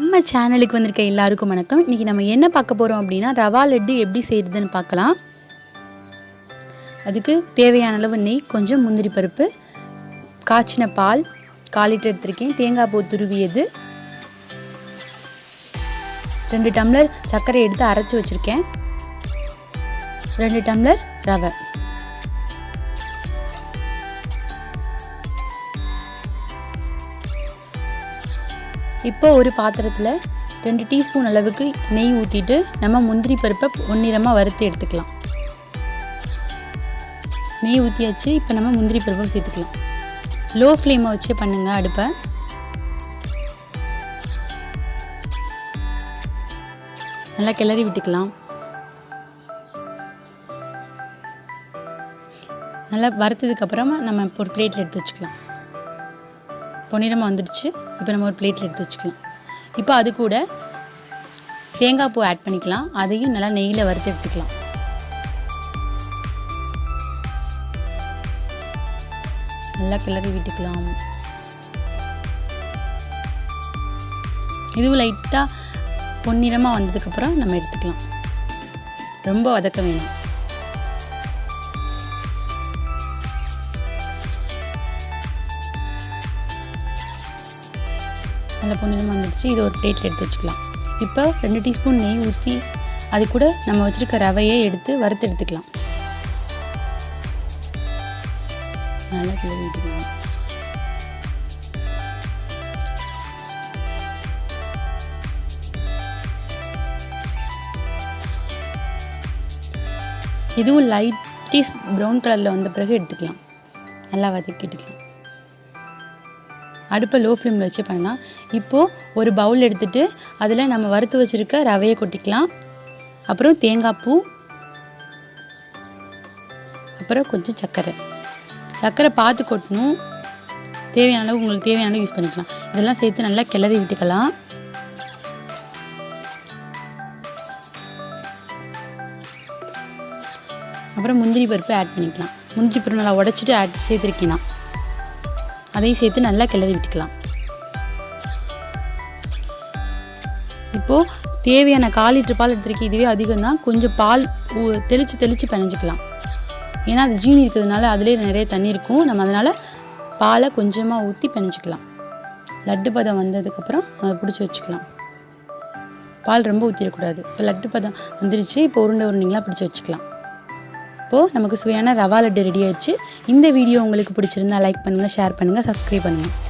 நம்ம சேனலுக்கு வந்திருக்க எல்லாருக்கும் வணக்கம். இன்றைக்கி நம்ம என்ன பார்க்க போகிறோம் அப்படின்னா ரவா லட்டு எப்படி செய்கிறதுன்னு பார்க்கலாம். அதுக்கு தேவையான அளவு நெய் கொஞ்சம் முந்திரி பருப்பு காய்ச்சின பால் கால் லிட்டர் எடுத்திருக்கேன். தேங்காய் பூ துருவியது. ரெண்டு டம்ளர் சர்க்கரை எடுத்து அரைச்சி வச்சுருக்கேன். ரெண்டு டம்ளர் ரவை. இப்போ ஒரு பாத்திரத்தில் ரெண்டு டீஸ்பூன் அளவுக்கு நெய் ஊற்றிட்டு நம்ம முந்திரி பருப்பை ஒன்னிறமாக வறுத்து எடுத்துக்கலாம். நெய் ஊற்றியாச்சு இப்போ நம்ம முந்திரி பருப்பை சேர்த்துக்கலாம். லோ ஃப்ளேமை வச்சே பண்ணுங்கள் அடுப்பை. நல்லா கிளறி விட்டுக்கலாம். நல்லா வறுத்ததுக்கப்புறமா நம்ம இப்போ ஒரு பிளேட்டில் எடுத்து வச்சுக்கலாம். பொன்னிறமாக வந்துடுச்சு. இப்போ நம்ம ஒரு பிளேட்டில் எடுத்து வச்சுக்கலாம். இப்போ அது கூட தேங்காய் பூ ஆட் பண்ணிக்கலாம். அதையும் நல்லா நெய்யில் வறுத்து எடுத்துக்கலாம். நல்லா கிளறி விட்டுக்கலாம். இதுவும் லைட்டாக பொன்னிறமாக வந்ததுக்கப்புறம் நம்ம எடுத்துக்கலாம். ரொம்ப வதக்க வேணும். நல்ல பொன்னிறமாக வந்துடுச்சு. இதை ஒரு பிளேட்டில் எடுத்து வச்சுக்கலாம். இப்போ ரெண்டு டீஸ்பூன் நெய் ஊற்றி அது கூட நம்ம வச்சுருக்க ரவையை எடுத்து வறுத்து எடுத்துக்கலாம். நல்லா கிளறி விட்டுக்கலாம் இதுவும் லைட்டிஸ் ப்ரௌன் கலரில் வந்த பிறகு எடுத்துக்கலாம். நல்லா வதக்கிட்டுக்கலாம். அடுப்பை லோ ஃப்ளேமில் வச்சு பண்ணலாம். இப்போது ஒரு பவுல் எடுத்துகிட்டு அதில் நம்ம வறுத்து வச்சுருக்க ரவையை கொட்டிக்கலாம். அப்புறம் தேங்காய் பூ. அப்புறம் கொஞ்சம் சர்க்கரை. சர்க்கரை பார்த்து கொட்டணும். தேவையான அளவு உங்களுக்கு தேவையான அளவு யூஸ் பண்ணிக்கலாம். இதெல்லாம் சேர்த்து நல்லா கிளறி விட்டுக்கலாம். அப்புறம் முந்திரி பருப்பு ஆட் பண்ணிக்கலாம். முந்திரி பருப்பு நல்லா உடச்சிட்டு ஆட் சேர்த்துருக்கீங்கன்னா அதையும் சேர்த்து நல்லா கிளறி விட்டுக்கலாம். இப்போது தேவையான கால் லிட்டர் பால் எடுத்துருக்கேன் இதுவே அதிகம் தான் கொஞ்சம் பால் ஊ- தெளித்து தெளித்து பிணைஞ்சிக்கலாம். ஏன்னா அது ஜீனி இருக்கிறதுனால அதிலே நிறைய தண்ணி இருக்கும். நம்ம அதனால் பாலை கொஞ்சமாக ஊற்றி பிணைஞ்சிக்கலாம். லட்டு பதம் வந்ததுக்கப்புறம் அதை பிடிச்சி வச்சுக்கலாம். பால் ரொம்ப ஊற்றிடக்கூடாது இப்போ லட்டு பதம் வந்துருச்சு. இப்போ உருண்டை உருண்டைங்களாம் பிடிச்சி வச்சுக்கலாம். இப்போது நமக்கு சுவையான ரவா லட்டு ரெடி ஆயிடுச்சு. இந்த வீடியோ உங்களுக்கு பிடிச்சிருந்தா லைக் பண்ணுங்கள் ஷேர் பண்ணுங்கள் சப்ஸ்கிரைப் பண்ணுங்கள்